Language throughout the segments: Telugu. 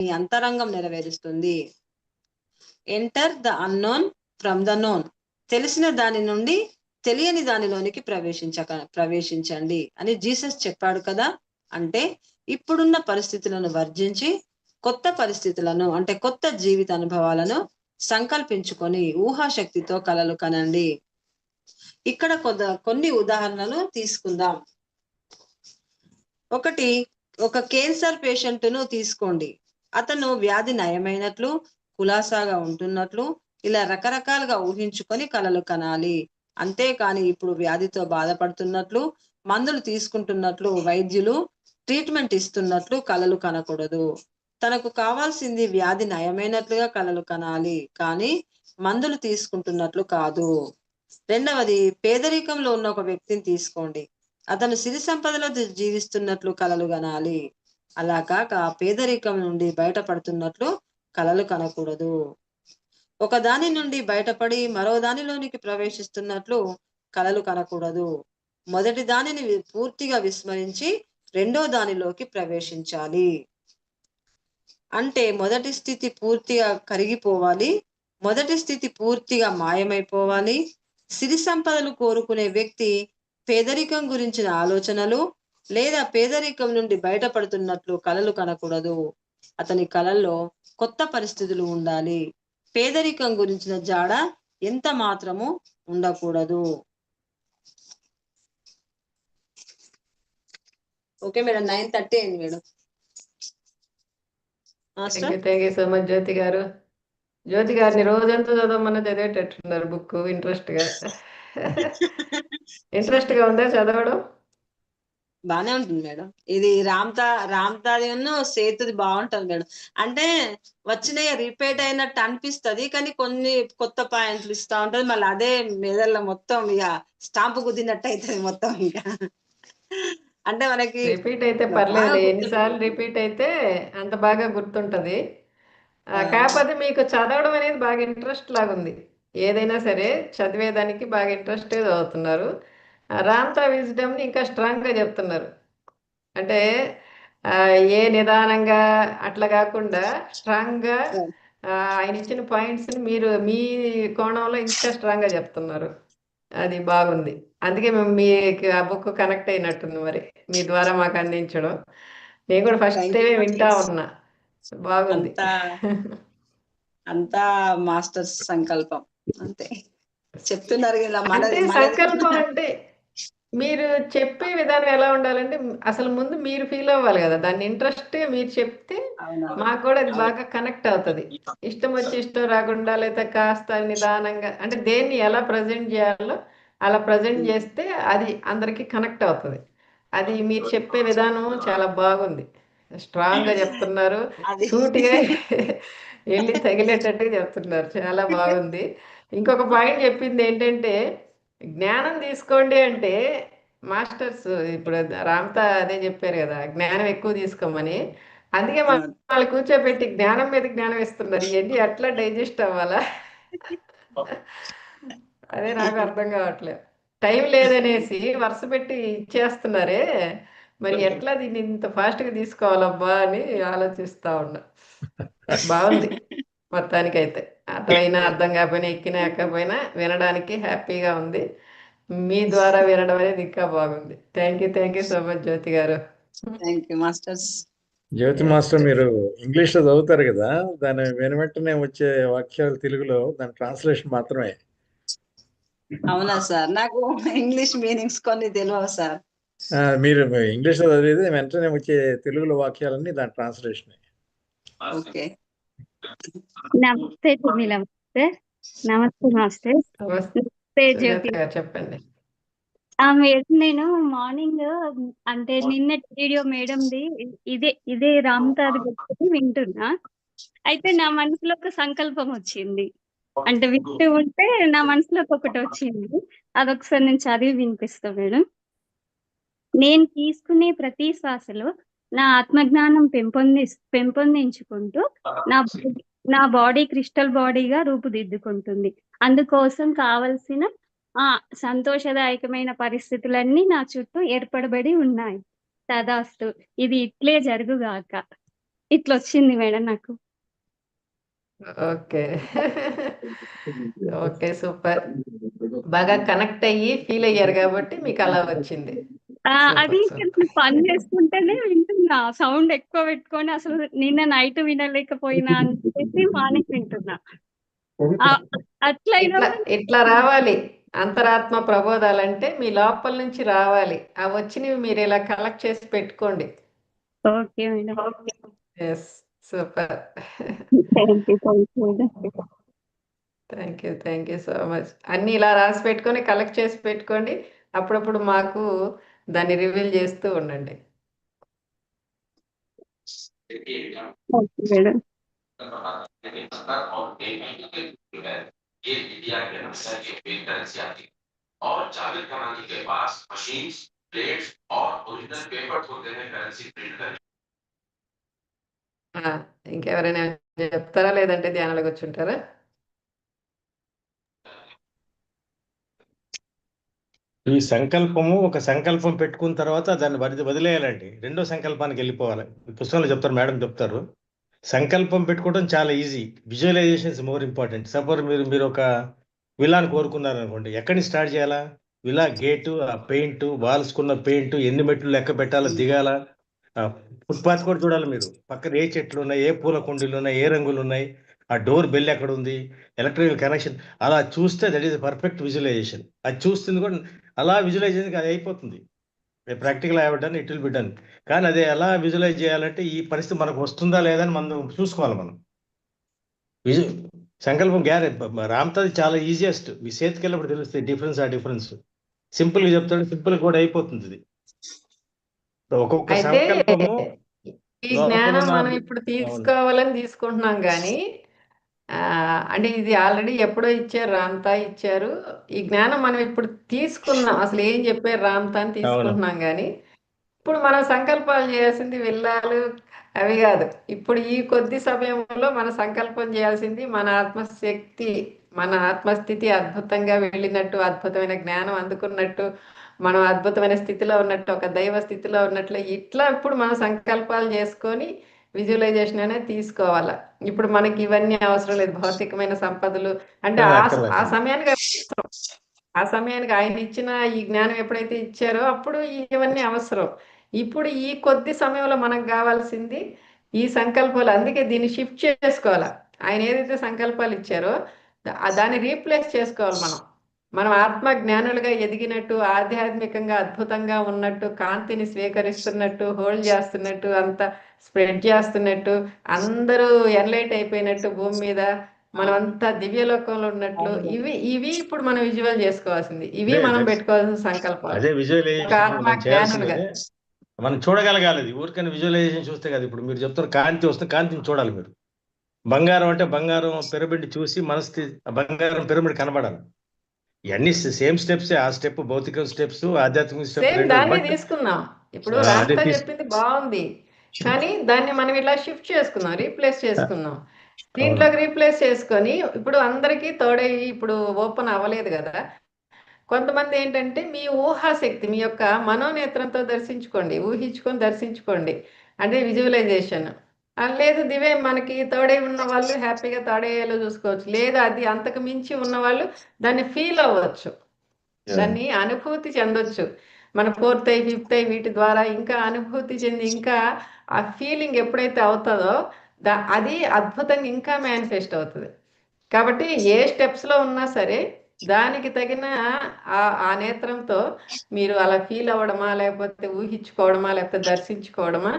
నీ అంతరంగం నెరవేరుస్తుంది. Enter the unknown from the known తెలిసిన దాని నుండి తెలియని దానిలోనికి ప్రవేశించక ప్రవేశించండి అని జీసస్ చెప్పాడు కదా. అంటే ఇప్పుడున్న పరిస్థితులను వర్జించి కొత్త పరిస్థితులను అంటే కొత్త జీవిత అనుభవాలను సంకల్పించుకొని ఊహాశక్తితో కలలు కనండి. ఇక్కడ కొద్ద కొన్ని ఉదాహరణలు తీసుకుందాం. ఒకటి ఒక కేన్సర్ పేషెంట్ను తీసుకోండి. అతను వ్యాధి నయమైనట్లు కులాసాగా ఉంటున్నట్లు ఇలా రకరకాలుగా ఊహించుకొని కలలు కనాలి. అంతేకాని ఇప్పుడు వ్యాధితో బాధపడుతున్నట్లు మందులు తీసుకుంటున్నట్లు వైద్యులు ట్రీట్మెంట్ ఇస్తున్నట్లు కలలు కనకూడదు. తనకు కావాల్సింది వ్యాధి నయమైనట్లుగా కలలు కనాలి కానీ మందులు తీసుకుంటున్నట్లు కాదు. రెండవది పేదరికంలో ఉన్న ఒక వ్యక్తిని తీసుకోండి. అతను సిరి సంపదలో జీవిస్తున్నట్లు కలలు కనాలి. అలా కాక పేదరికం నుండి బయటపడుతున్నట్లు కలలు కనకూడదు. ఒక దాని నుండి బయటపడి మరో దానిలోనికి ప్రవేశిస్తున్నట్లు కలలు కనకూడదు. మొదటి దానిని పూర్తిగా విస్మరించి రెండో దానిలోకి ప్రవేశించాలి. అంటే మొదటి స్థితి పూర్తిగా కరిగిపోవాలి. మొదటి స్థితి పూర్తిగా మాయమైపోవాలి. సిరి సంపదలు కోరుకునే వ్యక్తి పేదరికం గురించిన ఆలోచనలు లేదా పేదరికం నుండి బయటపడుతున్నట్లు కలలు కనకూడదు. అతని కలల్లో కొత్త పరిస్థితులు ఉండాలి. పేదరికం గురించిన జాడ ఎంత మాత్రము ఉండకూడదు. ఓకే మేడం నైన్ థర్టీ అయింది madam. Thank you thank you so much Jyoti గారు. జ్యోతి గారిని రోజంతా చదవమని చదివేటట్టున్నారు బుక్ ఇంట్రెస్ట్గా. ఇంట్రెస్ట్గా ఉందా చదవడం? బానే ఉంటుంది మేడం. ఇది రామ్తా రామ్తాది సేతుది బాగుంటది మేడం. అంటే వచ్చినాయి రిపీట్ అయినట్టు అనిపిస్తది కానీ కొన్ని కొత్త పాయింట్లు ఇస్తా ఉంటది. మళ్ళీ అదే మెదళ్ళ మొత్తం ఇక స్టాంపు గుద్దినట్టు అవుతుంది మొత్తం ఇక అంటే మనకి రిపీట్ అయితే పర్లేదు. ఎన్నిసార్లు రిపీట్ అయితే అంత బాగా గుర్తుంటది. కాకపోతే మీకు చదవడం అనేది బాగా ఇంట్రెస్ట్ లాగుంది. ఏదైనా సరే చదివేదానికి బాగా ఇంట్రెస్ట్ చదువుతున్నారు. రామ్తా విజ్డమ్ని ఇంకా స్ట్రాంగ్గా చెప్తున్నారు. అంటే ఏ నిదానంగా అట్లా కాకుండా స్ట్రాంగ్గా ఆయన ఇచ్చిన పాయింట్స్ని మీరు మీ కోణంలో ఇంకా స్ట్రాంగ్గా చెప్తున్నారు. అది బాగుంది. అందుకే మేము మీకు ఆ బుక్ కనెక్ట్ అయినట్టుంది మరి. మీ ద్వారా మాకు అందించడం. నేను కూడా ఫస్ట్. వింటా ఉన్నా. బాగుంది. అంతా మాస్టర్స్ సంకల్పం. అంతే. చెప్తున్నారు కదా మన సంకల్పం అంటే మీరు చెప్పే విధానం ఎలా ఉండాలంటే అసలు ముందు మీరు ఫీల్ అవ్వాలి కదా. దాన్ని ఇంట్రెస్ట్ మీరు చెప్తే. మాకు కూడా అది బాగా కనెక్ట్ అవుతుంది. ఇష్టం వచ్చి ఇష్టం రాకుండా లేదా కాస్త నిదానంగా అంటే దేన్ని ఎలా ప్రజెంట్ చేయాలో అలా ప్రజెంట్ చేస్తే అది అందరికీ కనెక్ట్ అవుతుంది. అది మీరు చెప్పే విధానం చాలా బాగుంది. స్ట్రాంగ్గా చెప్తున్నారు. సూటిగా వెళ్ళి తగిలేటట్టుగా చెప్తున్నారు. చాలా బాగుంది. ఇంకొక పాయింట్ చెప్పింది ఏంటంటే జ్ఞానం తీసుకోండి అంటే మాస్టర్స్ ఇప్పుడు రామ్తా అదే చెప్పారు కదా జ్ఞానం ఎక్కువ తీసుకోమని. అందుకే మన వాళ్ళు కూర్చోబెట్టి జ్ఞానం మీద జ్ఞానం ఇస్తున్నారు ఇవన్నీ ఎట్లా డైజెస్ట్ అవ్వాలా? అదే నాకు అర్థం కావట్లేదు. టైం లేదనేసి వరుస పెట్టి ఇచ్చేస్తున్నారే. మరి ఎట్లా దీన్ని ఇంత ఫాస్ట్గా తీసుకోవాలబ్బా అని ఆలోచిస్తా ఉన్నా. బాగుంది. మొత్తానికైతే అర్థమైనా అర్థం కాకపోయినా ఎక్కినా ఎక్కకపోయినా వినడానికి హ్యాపీగా ఉంది. మీ ద్వారా వినడం అనేది ఇంకా బాగుంది. Thank you thank you so much Jyoti గారు. Thank you masters Jyoti master మీరు ఇంగ్లీష్లో చదువుతారు కదా దాని వెను వెంటనే వచ్చే వాక్యాలు తెలుగులో దాని ట్రాన్స్లేషన్ మాత్రమే. అవునా సార్? నాకు ఇంగ్లీష్ మీనింగ్స్ కొన్ని తెలియవు సార్. మీరు ఇంగ్లీష్లో చదివేది వెంటనే వచ్చే తెలుగులో వాక్యాలన్నీ దాని ట్రాన్స్లేషన్. ఓకే. నమస్తే తుమిల మాస్టర్ నమస్తే మాస్టర్ నమస్తే. నమస్తే జ్యోతి. చెప్పండి. ఆ మేడం నేను మార్నింగ్ అంటే నిన్నటి వీడియో మేడంది ఇదే ఇదే రామ్తాది గురించి వింటున్నా. అయితే నా మనసులో ఒక సంకల్పం వచ్చింది. అంటే వింటూ ఉంటే నా మనసులోకి ఒకటి వచ్చింది. అదొకసారి నేను చదివి వినిపిస్తా మేడం. నేను తీసుకునే ప్రతి శ్వాసలో నా ఆత్మజ్ఞానం పెంపొంది పెంపొందించుకుంటూ నా బాడీ- నా బాడీ క్రిస్టల్ బాడీగా రూపుదిద్దుకుంటుంది. అందుకోసం కావలసిన ఆ సంతోషదాయకమైన పరిస్థితులన్నీ నా చుట్టూ ఏర్పడబడి ఉన్నాయి. తదాస్తు ఇది ఇట్లే జరుగుగాక. ఇట్లా వచ్చింది మేడం నాకు. ఓకే. Okay super. బాగా కనెక్ట్ అయ్యి ఫీల్ అయ్యారు కాబట్టి మీకు అలా వచ్చింది. అది పని చేసుకుంటేనే వింటున్నా. సౌండ్ ఎక్కువ పెట్టుకొని అసలు నిన్న నైట్ వినలేకపోయినా అని చెప్పేసి మార్నింగ్ వింటున్నా. ఆ, అట్లయినా ఇట్లా రావాలి? అంతరాత్మ ప్రబోధాలంటే మీ లోపల నుంచి రావాలి. ఆ వచ్చినవి మీరు ఇలా కలెక్ట్ చేసి పెట్టుకోండి. Okay yes super. Thank you thank you so much అన్నీ ఇలా రాసి పెట్టుకొని కలెక్ట్ చేసి పెట్టుకోండి. అప్పుడప్పుడు మాకు దాన్ని రివీల్ చేస్తూ ఉండండి ఓకే మేడం ये इंडिया के नक्शा के पेन करेंसी आती है और जावेद खरानी के पास मशीन प्लेट्स और ओरिजिनल पेपर होते हैं करेंसी प्रिंट करने ఆ, ఇంకెవరైనా చెప్తారా లేదంటే ధ్యానాలకు వచ్చుంటారా ఈ సంకల్పము ఒక సంకల్పం పెట్టుకున్న తర్వాత దాన్ని వదిలి వదిలేయాలండి. రెండో సంకల్పానికి వెళ్ళిపోవాలి. పుస్తకంలో చెప్తారు మేడం చెప్తారు. సంకల్పం పెట్టుకోవడం చాలా easy. Visualisations more important. Suppose మీరు మీరు ఒక విలాన్ కోరుకున్నారు అనుకోండి ఎక్కడి స్టార్ట్ చేయాలా? విలా గేటు ఆ పెయింట్ వాల్స్కున్న పెయింట్ ఎన్ని మెట్లు లెక్క పెట్టాలా దిగాల? ఫుట్పాత్ కూడా చూడాలి మీరు. పక్కన ఏ చెట్లు ఉన్నాయి ఏ పూల కుండీలు ఉన్నాయి ఏ రంగులు ఉన్నాయి ఆ డోర్ బెల్ ఎక్కడ ఉంది ఎలక్ట్రికల్ కనెక్షన్ అలా చూస్తే దట్ ఈస్ పర్ఫెక్ట్ విజువలైజేషన్. అది చూస్తుంది కూడా అలా విజువలైజేషన్ అది అయిపోతుంది. ప్రాక్టికల్ అవ్వడం ఇట్ విల్ బి డన్. కానీ అది ఎలా విజువలైజ్ చేయాలంటే ఈ పరిస్థితి మనకు వస్తుందా లేదా అని మనం చూసుకోవాలి మనం. విజు సంకల్పం గ్యారె రామ్తాది చాలా ఈజియెస్ట్ మీ చేతికి వెళ్ళినప్పుడు తెలుస్తుంది డిఫరెన్స్ ఆ డిఫరెన్స్ సింపుల్గా చెప్తాడు సింపుల్ కూడా అయిపోతుంది ఇది. ఒక్కొక్క సంకల్పము ఈ జ్ఞానం మనం ఇప్పుడు తీసుకోవాలని తీసుకుంటున్నాం కానీ అంటే ఇది ఆల్రెడీ ఎప్పుడో ఇచ్చారు రామ్తా ఇచ్చారు. ఈ జ్ఞానం మనం ఇప్పుడు తీసుకున్నాం అసలు ఏం చెప్పారు రామ్తా అని తీసుకుంటున్నాం కానీ ఇప్పుడు మనం సంకల్పాలు చేయాల్సింది వెళ్ళాలి అవి కాదు. ఇప్పుడు ఈ కొద్ది సమయంలో మన సంకల్పం చేయాల్సింది మన ఆత్మశక్తి మన ఆత్మస్థితి అద్భుతంగా వెళ్ళినట్టు అద్భుతమైన జ్ఞానం అందుకున్నట్టు మనం అద్భుతమైన స్థితిలో ఉన్నట్టు ఒక దైవ స్థితిలో ఉన్నట్లు ఇట్లా ఇప్పుడు మనం సంకల్పాలు చేసుకొని విజువలైజేషన్ అనేది తీసుకోవాలా. ఇప్పుడు మనకి ఇవన్నీ అవసరం లేదు. భౌతికమైన సంపదలు అంటే ఆ సమయానికి అవసరం ఆ సమయానికి ఆయన ఇచ్చిన ఈ జ్ఞానం ఎప్పుడైతే ఇచ్చారో అప్పుడు ఇవన్నీ అవసరం. ఇప్పుడు ఈ కొద్ది సమయంలో మనకు కావాల్సింది ఈ సంకల్పాలు. అందుకే దీన్ని షిఫ్ట్ చేసుకోవాలా? ఆయన ఏదైతే సంకల్పాలు ఇచ్చారో దాన్ని రీప్లేస్ చేసుకోవాలి మనం. మనం ఆత్మ జ్ఞానులుగా ఎదిగినట్టు ఆధ్యాత్మికంగా అద్భుతంగా ఉన్నట్టు కాంతిని స్వీకరిస్తున్నట్టు హోల్డ్ చేస్తున్నట్టు అంత స్ప్రెడ్ చేస్తున్నట్టు అందరూ ఎన్లైట్ అయిపోయినట్టు భూమి మీద మనం అంతా దివ్యలోకంలో ఉన్నట్లు ఇవి ఇవి ఇప్పుడు మనం విజువల్ చేసుకోవాల్సింది. ఇవి మనం పెట్టుకోవాల్సిన సంకల్పాలు అదే మనం చూడగలగాలి ఊరికైనా విజువలైజేషన్ చూస్తే కదా ఇప్పుడు. మీరు చెప్తున్న కాంతి వస్తుంది కాంతిని చూడాలి మీరు. బంగారం అంటే బంగారం పిరమిడ్ చూసి మనస్థితి ఆ బంగారం పిరమిడ్ కనబడాలి. ఇవన్నీ సేమ్ స్టెప్స్ ఆ స్టెప్ భౌతిక స్టెప్స్ ఆధ్యాత్మిక స్టెప్ తీసుకున్నాం ఇప్పుడు చెప్పింది బాగుంది. కానీ దాన్ని మనం ఇలా షిఫ్ట్ చేసుకుందాం రీప్లేస్ చేసుకుందాం దీంట్లోకి రీప్లేస్ చేసుకొని ఇప్పుడు అందరికీ తోడయి ఇప్పుడు ఓపెన్ అవ్వలేదు కదా. కొంతమంది ఏంటంటే మీ ఊహాశక్తి మీ యొక్క మనోనేత్రంతో దర్శించుకోండి ఊహించుకొని దర్శించుకోండి. అంటే విజువలైజేషన్ లేదు దివే మనకి తోడై ఉన్న వాళ్ళు హ్యాపీగా తోడయ్యేలా చూసుకోవచ్చు. లేదు అది అంతకు మించి ఉన్న వాళ్ళు దాన్ని ఫీల్ అవ్వచ్చు. దాన్ని అనుభూతి చెందొచ్చు. మన ఫోర్త్ అయి ఫిఫ్త్ అయి వీటి ద్వారా ఇంకా అనుభూతి చెంది ఇంకా ఆ ఫీలింగ్ ఎప్పుడైతే అవుతుందో దా అది అద్భుతంగా ఇంకా మేనిఫెస్ట్ అవుతుంది. కాబట్టి ఏ స్టెప్స్లో ఉన్నా సరే దానికి తగిన ఆ ఆ నేత్రంతో మీరు అలా ఫీల్ అవ్వడమా లేకపోతే ఊహించుకోవడమా లేకపోతే దర్శించుకోవడమా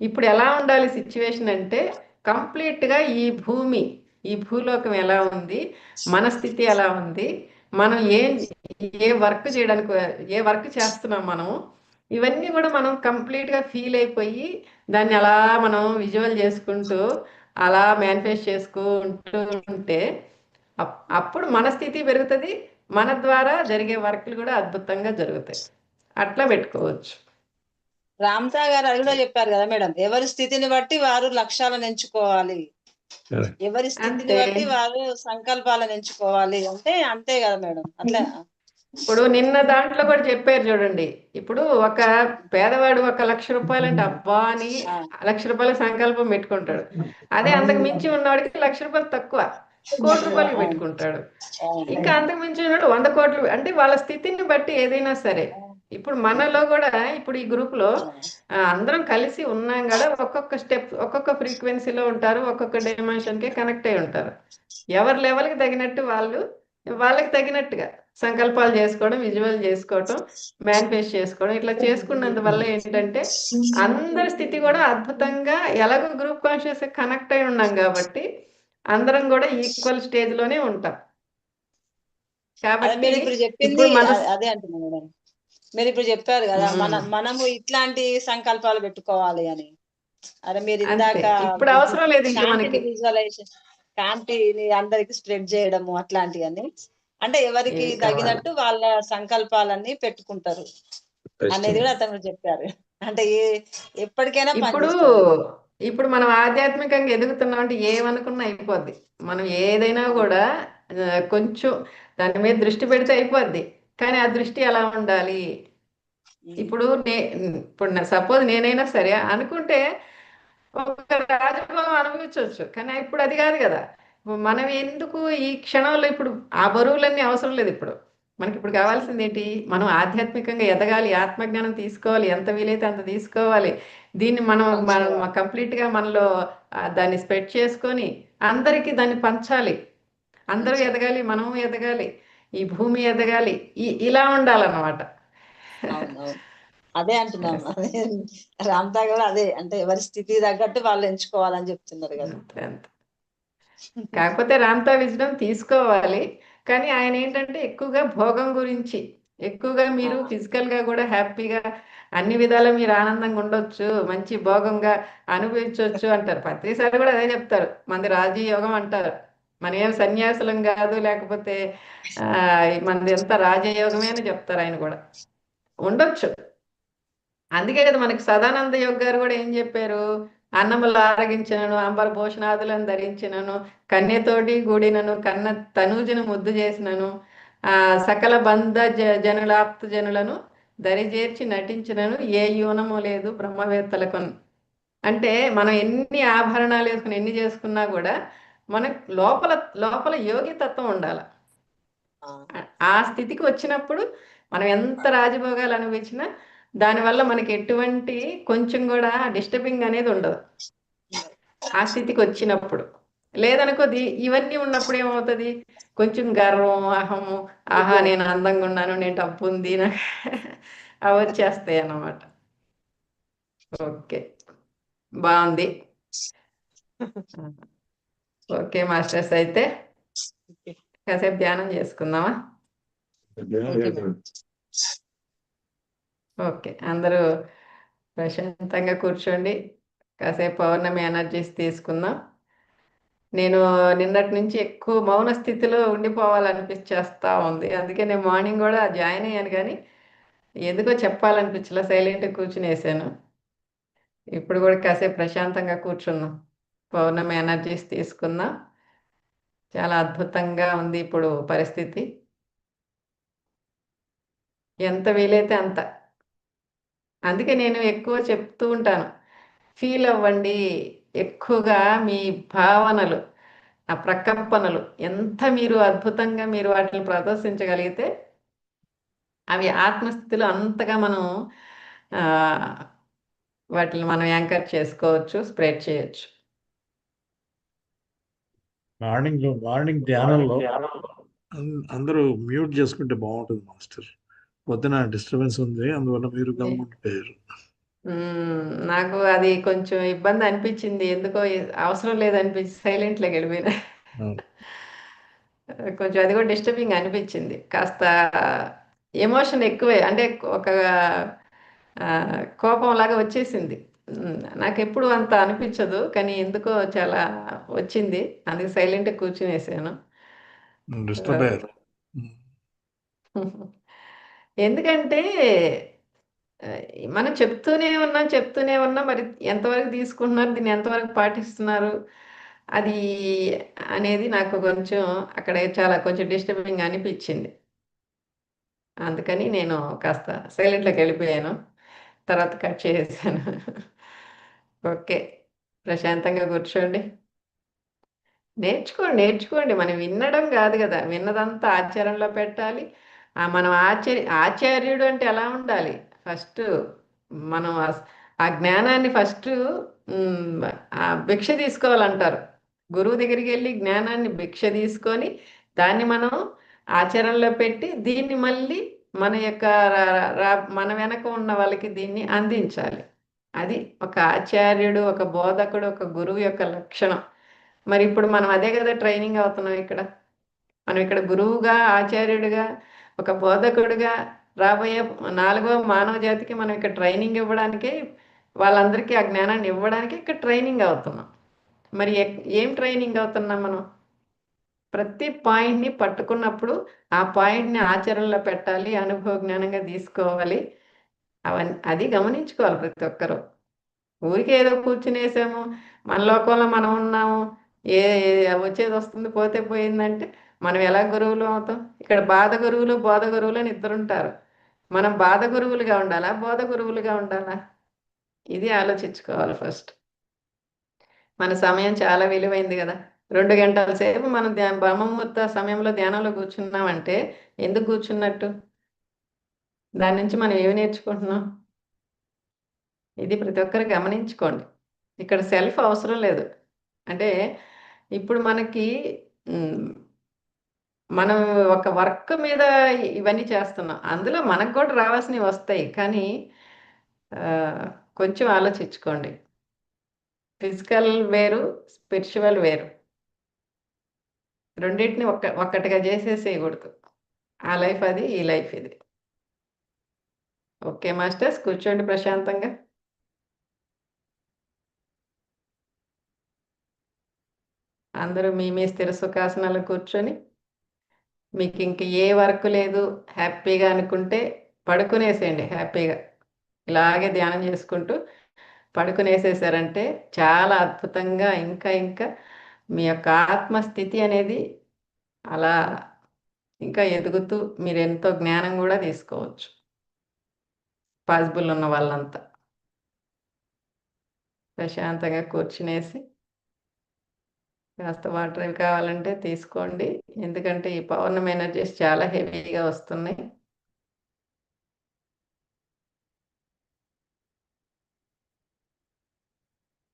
ఇప్పుడు ఎలా ఉండాలి సిచ్యువేషన్ అంటే కంప్లీట్గా ఈ భూమి ఈ భూలోకం ఎలా ఉంది మన స్థితి ఎలా ఉంది మనం ఏం ఏ వర్క్ చేయడానికి ఏ వర్క్ చేస్తున్నాం మనము ఇవన్నీ కూడా మనం కంప్లీట్గా ఫీల్ అయిపోయి దాన్ని అలా మనం విజువల్ చేసుకుంటూ అలా మేనిఫెస్ట్ చేసుకుంటూ ఉంటే అప్- అప్పుడు మన స్థితి పెరుగుతుంది మన ద్వారా జరిగే వర్క్లు కూడా అద్భుతంగా జరుగుతాయి అట్లా పెట్టుకోవచ్చు రామ్తా గారు అది కూడా చెప్పారు కదా మేడం ఎవరి స్థితిని బట్టి వారు లక్ష్యాలను ఎంచుకోవాలి. ఎవరి స్థితిని. బట్టి వారు సంకల్పాలను ఎంచుకోవాలి అంటే అంతే కదా మేడం అట్లా ఇప్పుడు నిన్న దాంట్లో కూడా చెప్పారు చూడండి. ఇప్పుడు ఒక పేదవాడు ఒక లక్ష రూపాయలు అంటే అబ్బా అని. లక్ష రూపాయల సంకల్పం పెట్టుకుంటాడు. అదే అంతకు మించి ఉన్నవాడికి లక్ష రూపాయలు తక్కువ. కోటి రూపాయలు పెట్టుకుంటాడు. ఇంకా అంతకు మించి ఉన్నాడు వంద కోట్లు అంటే వాళ్ళ స్థితిని బట్టి ఏదైనా సరే. ఇప్పుడు మనలో కూడా ఇప్పుడు ఈ గ్రూప్లో అందరం కలిసి ఉన్నాం కదా ఒక్కొక్క స్టెప్ ఒక్కొక్క ఫ్రీక్వెన్సీలో ఉంటారు ఒక్కొక్క డైమెన్షన్కి కనెక్ట్ అయి ఉంటారు. ఎవరి లెవెల్కి తగినట్టు వాళ్ళు వాళ్ళకి తగినట్టుగా. సంకల్పాలు చేసుకోవడం విజువల్ చేసుకోవడం మేనిఫెస్ట్ చేసుకోవడం ఇట్లా చేసుకున్నందువల్ల ఏంటంటే అందరి స్థితి కూడా అద్భుతంగా ఎలాగో గ్రూప్ కాన్షియస్ కనెక్ట్ అయి ఉన్నాం కాబట్టి అందరం కూడా ఈక్వల్ స్టేజ్లోనే ఉంటాం కాబట్టి అదే అంటున్నాను మీరు ఇప్పుడు చెప్పారు కదా. మన మనము ఇట్లాంటి సంకల్పాలు పెట్టుకోవాలి అని. అదే మీరు ఇందాక ఇప్పుడు అవసరం లేదు విజువలైజేషన్ శాంతిని అందరికి స్ప్రెడ్ చేయడము అట్లాంటివన్నీ. అంటే ఎవరికి. తగినట్టు వాళ్ళ సంకల్పాలన్నీ పెట్టుకుంటారు. అనేది కూడా అతను చెప్పారు. అంటే ఏ ఎప్పటికైనా ఇప్పుడు. ఇప్పుడు మనం ఆధ్యాత్మికంగా ఎదుగుతున్నాం అంటే ఏమనుకున్నా అయిపోద్ది. మనం ఏదైనా కూడా కొంచెం దాని మీద దృష్టి పెడితే అయిపోద్ది. కానీ ఆ దృష్టి ఎలా ఉండాలి? ఇప్పుడు నే ఇప్పుడు సపోజ్ నేనైనా సరే అనుకుంటే ఒక రాజభోగం అనుభవించవచ్చు కానీ ఇప్పుడు అది కాదు కదా. మనం ఎందుకు ఈ క్షణంలో ఇప్పుడు ఆ బరువులన్నీ అవసరం లేదు ఇప్పుడు. మనకి ఇప్పుడు కావాల్సింది ఏంటి మనం ఆధ్యాత్మికంగా ఎదగాలి ఆత్మజ్ఞానం తీసుకోవాలి ఎంత వీలైతే అంత తీసుకోవాలి. దీన్ని మనం మనం complete గా మనలో దాన్ని స్ప్రెడ్ చేసుకొని అందరికీ దాన్ని పంచాలి. అందరూ ఎదగాలి మనము ఎదగాలి ఈ భూమి ఎదగాలి ఈ ఇలా ఉండాలన్నమాట. అదే అంటున్నాను. అదే రామ్తా కూడా అదే అంటే ఎవరి స్థితి తగ్గట్టు వాళ్ళు ఎంచుకోవాలని చెప్తున్నారు కదా. కాకపోతే రామ్తా విజడం తీసుకోవాలి. కానీ ఆయన ఏంటంటే ఎక్కువగా భోగం గురించి ఎక్కువగా మీరు physical గా కూడా హ్యాపీగా అన్ని విధాలా మీరు ఆనందంగా ఉండొచ్చు మంచి భోగంగా అనుభవించవచ్చు అంటారు. ప్రతిసారి కూడా అదే చెప్తారు. మనది రాజయోగం అంటారు. మన ఏం సన్యాసులం కాదు లేకపోతే ఆ, మనది ఎంత రాజయోగమే అని చెప్తారు ఆయన కూడా. ఉండొచ్చు. అందుకే కదా మనకి సదానంద యోగ్ గారు కూడా ఏం చెప్పారు? అన్నములు ఆరగించినను అంబర భూషణాదులను ధరించినను కన్యతోటి గూడినను కన్న తనూజను ముద్దు చేసినను ఆ సకల బంధ జనులాప్త జనులను దరిచేర్చి నటించినను ఏ యూనము లేదు బ్రహ్మవేత్తలకు అంటే మనం ఎన్ని ఆభరణాలు వేసుకుని ఎన్ని చేసుకున్నా కూడా మనకు లోపల లోపల యోగితత్వం ఉండాలి. ఆ, ఆ స్థితికి వచ్చినప్పుడు మనం ఎంత రాజభోగాలు అనుభవించినా దానివల్ల మనకి ఎటువంటి కొంచెం కూడా డిస్టర్బింగ్ అనేది ఉండదు. ఆ స్థితికి వచ్చినప్పుడు. లేదనుకో ది- ఇవన్నీ ఉన్నప్పుడు ఏమవుతుంది? కొంచెం గర్వం అహము ఆహా నేను అందంగా ఉన్నాను నేను డబ్బు ఉంది నాకు అవి వచ్చేస్తాయి అన్నమాట. ఓకే. బాగుంది. ఓకే మాస్టర్స్ అయితే. కాసేపు ధ్యానం చేసుకుందామా? ఓకే. అందరూ ప్రశాంతంగా కూర్చోండి. కాసేపు పౌర్ణమి ఎనర్జీస్ తీసుకుందాం. నేను నిన్నటి నుంచి ఎక్కువ మౌన స్థితిలో ఉండిపోవాలనిపించేస్తా ఉంది. అందుకే నేను మార్నింగ్ కూడా జాయిన్ అయ్యాను కానీ ఎందుకో చెప్పాలనిపించలే సైలెంట్గా కూర్చుని వేసాను ఇప్పుడు కూడా కాసేపు ప్రశాంతంగా కూర్చున్నాం. పౌర్ణమి ఎనర్జీస్ తీసుకుందాం. చాలా అద్భుతంగా ఉంది ఇప్పుడు పరిస్థితి. ఎంత వీలైతే అంత. అందుకే నేను ఎక్కువ చెప్తూ ఉంటాను. ఫీల్ అవ్వండి ఎక్కువగా మీ భావనలు ఆ ప్రకంపనలు ఎంత మీరు అద్భుతంగా మీరు వాటిని ప్రదర్శించగలిగితే అవి ఆత్మస్థితిలో అంతగా మనం ఆ, వాటిని మనం యాంకర్ చేసుకోవచ్చు స్ప్రెడ్ చేయొచ్చు. మార్నింగ్ మార్నింగ్ ధ్యానంలో అందరూ మ్యూట్ చేసుకుంటే బాగుంటుంది మాస్టర్. పొద్దున డిస్టర్బెన్స్ ఉంది అందువల్ల మీరు గమ్ముండిపోయారు మ్మ్. నాకు అది కొంచెం ఇబ్బంది అనిపించింది. ఎందుకో అవసరం లేదనిపించి సైలెంట్లోకి వెళ్ళిపోయినా. కొంచెం అది కూడా డిస్టర్బింగ్ అనిపించింది. కాస్త ఎమోషన్ ఎక్కువే అంటే ఒక కోపం లాగా వచ్చేసింది. నాకు ఎప్పుడు అంత అనిపించదు కానీ ఎందుకో చాలా వచ్చింది. అందుకే సైలెంట్గా కూర్చునేసాను. డిస్టర్బ్ అయ్యారు. ఎందుకంటే మనం చెప్తూనే ఉన్నాం చెప్తూనే ఉన్నాం. మరి ఎంతవరకు తీసుకుంటున్నారు దీన్ని ఎంతవరకు పాటిస్తున్నారు అది అనేది నాకు కొంచెం అక్కడ చాలా కొంచెం డిస్టర్బింగ్ అనిపించింది. అందుకని నేను కాస్త సైలెంట్లోకి వెళ్ళిపోయాను. తర్వాత కట్ చేసేసాను. ఓకే. ప్రశాంతంగా కూర్చోండి. నేర్చుకోండి నేర్చుకోండి. మనం వినడం కాదు కదా. విన్నదంతా ఆచరణలో పెట్టాలి. మనం ఆచార్య ఆచార్యుడు అంటే ఎలా ఉండాలి? ఫస్ట్ మనం ఆ- జ్ఞానాన్ని ఫస్ట్ భిక్ష తీసుకోవాలంటారు. గురువు దగ్గరికి వెళ్ళి జ్ఞానాన్ని భిక్ష తీసుకొని దాన్ని మనం ఆచరణలో పెట్టి దీన్ని మళ్ళీ మన యొక్క మన వెనక ఉన్న వాళ్ళకి దీన్ని అందించాలి. అది ఒక ఆచార్యుడు ఒక బోధకుడు ఒక గురువు యొక్క లక్షణం. మరి ఇప్పుడు మనం అదే కదా ట్రైనింగ్ అవుతున్నాం ఇక్కడ. మనం ఇక్కడ గురువుగా ఆచార్యుడిగా ఒక బోధకుడుగా రాబోయే నాలుగో మానవ జాతికి మనం ఇక్కడ ట్రైనింగ్ ఇవ్వడానికి వాళ్ళందరికీ ఆ జ్ఞానాన్ని ఇవ్వడానికి ఇక్కడ ట్రైనింగ్ అవుతున్నాం. మరి ఏం ట్రైనింగ్ అవుతున్నాం మనం? ప్రతి పాయింట్ని పట్టుకున్నప్పుడు ఆ పాయింట్ని ఆచరణలో పెట్టాలి అనుభవ జ్ఞానంగా తీసుకోవాలి. అవన్నీ అది గమనించుకోవాలి ప్రతి ఒక్కరూ. ఊరికే ఏదో కూర్చునేసాము మన లోకంలో మనం ఉన్నాము ఏ- వచ్చేది వస్తుంది పోతే పోయిందంటే మనం ఎలా గురువులు అవుతాం? ఇక్కడ బాధ గురువులు బోధ గురువులు అని ఇద్దరుంటారు మనం బాధ గురువులుగా ఉండాలా? బోధ గురువులుగా ఉండాలా? ఇది ఆలోచించుకోవాలి ఫస్ట్. మన సమయం చాలా విలువైంది కదా. రెండు గంటల సేపు మనం ధ్యా బ్రహ్మముహూర్త సమయంలో ధ్యానంలో కూర్చున్నామంటే ఎందుకు కూర్చున్నట్టు? దాని నుంచి మనం ఏమి నేర్చుకుంటున్నాం? ఇది ప్రతి ఒక్కరు గమనించుకోండి. ఇక్కడ సెల్ఫ్ అవసరం లేదు. అంటే ఇప్పుడు మనకి మనం ఒక వర్క్ మీద ఇవన్నీ చేస్తున్నాం. అందులో మనకు కూడా రావాల్సినవి వస్తాయి. కానీ కొంచెం ఆలోచించుకోండి. ఫిజికల్ వేరు స్పిరిచువల్ వేరు. రెండింటిని ఒక్క ఒక్కటిగా చేసేసేయకూడదు. ఆ లైఫ్ అది ఈ లైఫ్ ఇది. ఓకే మాస్టర్స్ కూర్చోండి ప్రశాంతంగా. అందరూ మీ మీ స్థిర సుఖాసనాలు కూర్చొని మీకు ఇంక ఏ వర్క్ లేదు హ్యాపీగా అనుకుంటే పడుకునేసేయండి హ్యాపీగా. ఇలాగే ధ్యానం చేసుకుంటూ పడుకునేసేసారంటే చాలా అద్భుతంగా ఇంకా ఇంకా మీ యొక్క ఆత్మస్థితి అనేది అలా ఇంకా ఎదుగుతూ మీరు ఎంతో జ్ఞానం కూడా తీసుకోవచ్చు. పాసిబుల్ ఉన్న వాళ్ళంతా. ప్రశాంతంగా కూర్చునేసి కాస్త వాటర్ అవి కావాలంటే తీసుకోండి. ఎందుకంటే ఈ పౌర్ణమి ఎనర్జీస్ చాలా హెవీగా వస్తున్నాయి.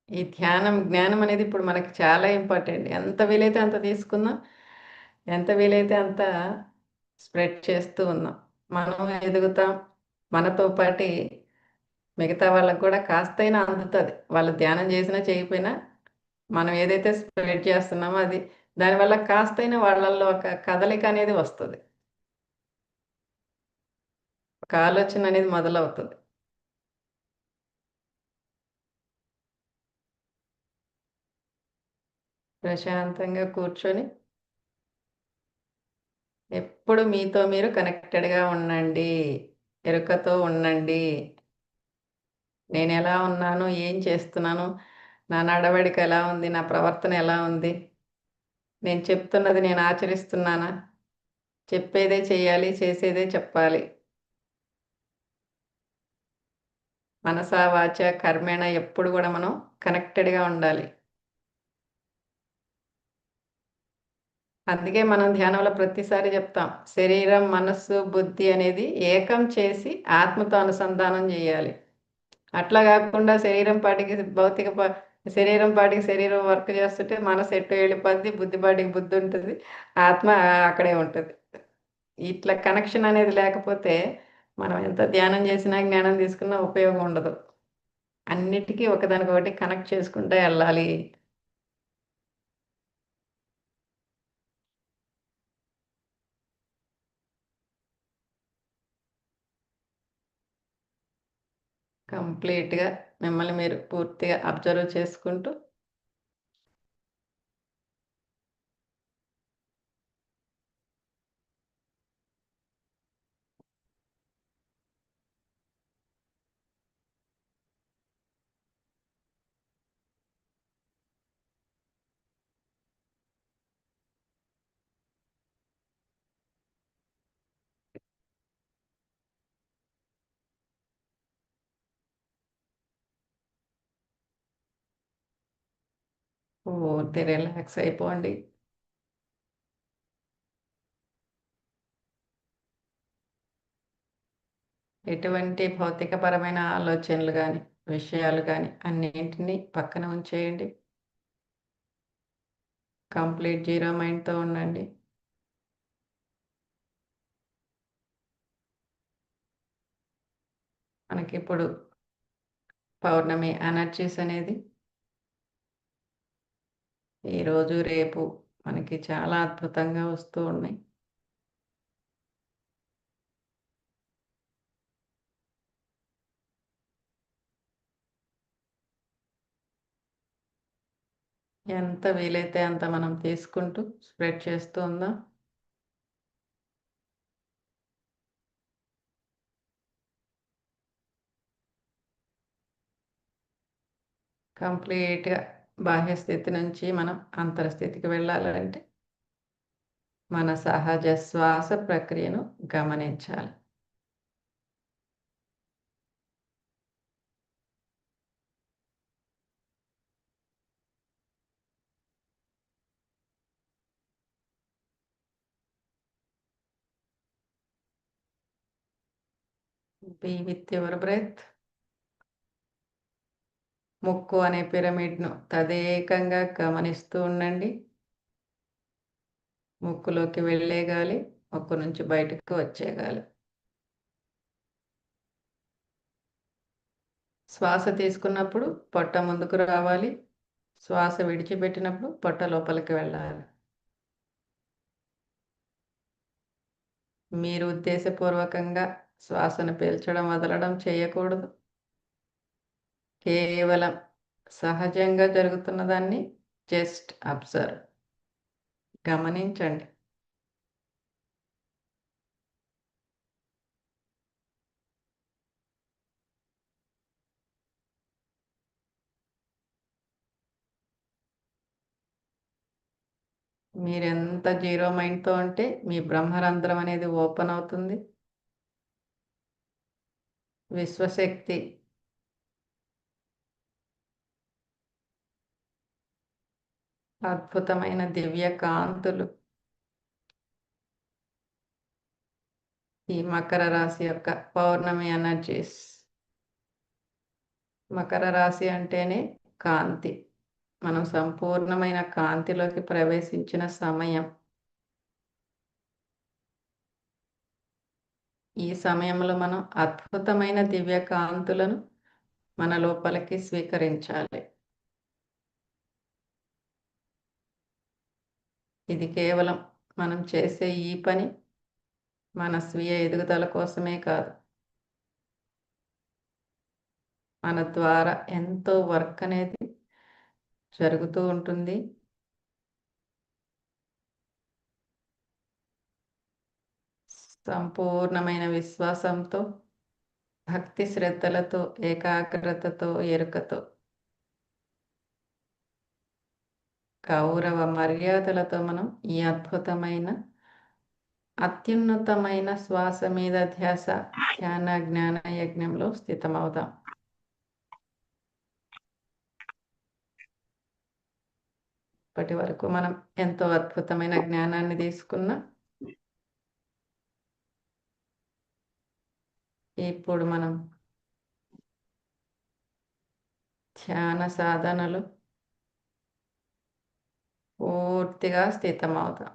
ఈ ధ్యానం జ్ఞానం అనేది ఇప్పుడు మనకి చాలా ఇంపార్టెంట్. ఎంత వీలైతే అంత తీసుకుందాం. ఎంత వీలైతే అంత స్ప్రెడ్ చేస్తూ ఉన్నాం. మనం ఎదుగుతాం. మనతో పాటి మిగతా వాళ్ళకు కూడా కాస్తైనా అందుతుంది. వాళ్ళు ధ్యానం చేసినా చేయకపోయినా మనం ఏదైతే స్ప్రెడ్ చేస్తున్నామో అది దానివల్ల కాస్తైన వాళ్ళల్లో ఒక కదలిక అనేది వస్తుంది. ఒక ఆలోచన అనేది మొదలవుతుంది. ప్రశాంతంగా కూర్చొని ఎప్పుడు మీతో మీరు కనెక్టెడ్గా ఉండండి ఎరుకతో ఉండండి. నేను ఎలా ఉన్నాను ఏం చేస్తున్నాను నా నడవడిక ఎలా ఉంది? నా ప్రవర్తన ఎలా ఉంది? నేను చెప్తున్నది నేను ఆచరిస్తున్నానా? చెప్పేదే చేయాలి చేసేదే చెప్పాలి. మనసా వాచ కర్మేణ ఎప్పుడు కూడా మనం కనెక్టెడ్గా ఉండాలి. అందుకే మనం ధ్యానంలో ప్రతిసారి చెప్తాం శరీరం మనస్సు బుద్ధి అనేది ఏకం చేసి ఆత్మతో అనుసంధానం చేయాలి. అట్లా కాకుండా శరీరం పాటికి భౌతిక పా- శరీరం పాటికి శరీరం వర్క్ చేస్తుంటే మనసు ఎటు వెళ్ళిపోద్ది బుద్ధి పాటికి బుద్ధి ఉంటుంది ఆత్మ అక్కడే ఉంటుంది. ఇట్లా కనెక్షన్ అనేది లేకపోతే మనం ఎంత ధ్యానం చేసినా జ్ఞానం తీసుకున్నా ఉపయోగం ఉండదు. అన్నిటికీ ఒకదానికొకటి కనెక్ట్ చేసుకుంటూ వెళ్ళాలి. కంప్లీట్గా మిమ్మల్ని మీరు పూర్తిగా అబ్జర్వ్ చేసుకుంటూ పూర్తి రిలాక్స్ అయిపోండి. ఎటువంటి భౌతికపరమైన ఆలోచనలు కానీ విషయాలు కానీ అన్నింటినీ పక్కన ఉంచేయండి. కంప్లీట్ జీరో మైండ్తో ఉండండి. మనకి ఇప్పుడు పౌర్ణమి ఎనర్జీస్ అనేది ఈరోజు రేపు మనకి చాలా అద్భుతంగా వస్తూ ఉన్నాయి. ఎంత వీలైతే అంత మనం తీసుకుంటూ స్ప్రెడ్ చేస్తూ ఉందాం. కంప్లీట్గా బాహ్య స్థితి నుంచి మనం అంతరస్థితికి వెళ్ళాలంటే మన సహజ శ్వాస ప్రక్రియను గమనించాలి be with your breath. ముక్కు అనే పిరమిడ్ను తదేకంగా గమనిస్తూ ఉండండి. ముక్కులోకి వెళ్ళే గాలి ముక్కు నుంచి బయటకు వచ్చే గాలి. శ్వాస తీసుకున్నప్పుడు పొట్ట ముందుకు రావాలి. శ్వాస విడిచిపెట్టినప్పుడు పొట్ట లోపలికి వెళ్ళాలి. మీరు ఉద్దేశపూర్వకంగా శ్వాసను పీల్చడం వదలడం చేయకూడదు. కేవలం సహజంగా జరుగుతున్న దాన్ని జస్ట్ అబ్జర్వ్. గమనించండి. మీరెంత జీరో మైండ్తో ఉంటే మీ బ్రహ్మరంధ్రం అనేది ఓపెన్ అవుతుంది. విశ్వశక్తి అద్భుతమైన దివ్య కాంతులు. ఈ మకర రాశి యొక్క పౌర్ణమి ఎనర్జీస్ మకర రాశి అంటేనే కాంతి. మనం సంపూర్ణమైన కాంతిలోకి ప్రవేశించిన సమయం. ఈ సమయంలో మనం అద్భుతమైన దివ్య కాంతులను మన లోపలికి స్వీకరించాలి. ఇది కేవలం మనం చేసే ఈ పని మన స్వీయ ఎదుగుదల కోసమే కాదు. మన ద్వారా ఎంతో వర్క్ అనేది జరుగుతూ ఉంటుంది. సంపూర్ణమైన విశ్వాసంతో భక్తి శ్రద్ధలతో ఏకాగ్రతతో ఎరుకతో గౌరవ మర్యాదలతో మనం ఈ అద్భుతమైన అత్యున్నతమైన శ్వాస మీద ధ్యాస ధ్యాన జ్ఞాన యజ్ఞంలో స్థితమవుదాం. ఇప్పటి వరకు మనం ఎంతో అద్భుతమైన జ్ఞానాన్ని తీసుకున్నాం. ఇప్పుడు మనం ధ్యాన సాధనలు పూర్తిగా స్థితమవుతాం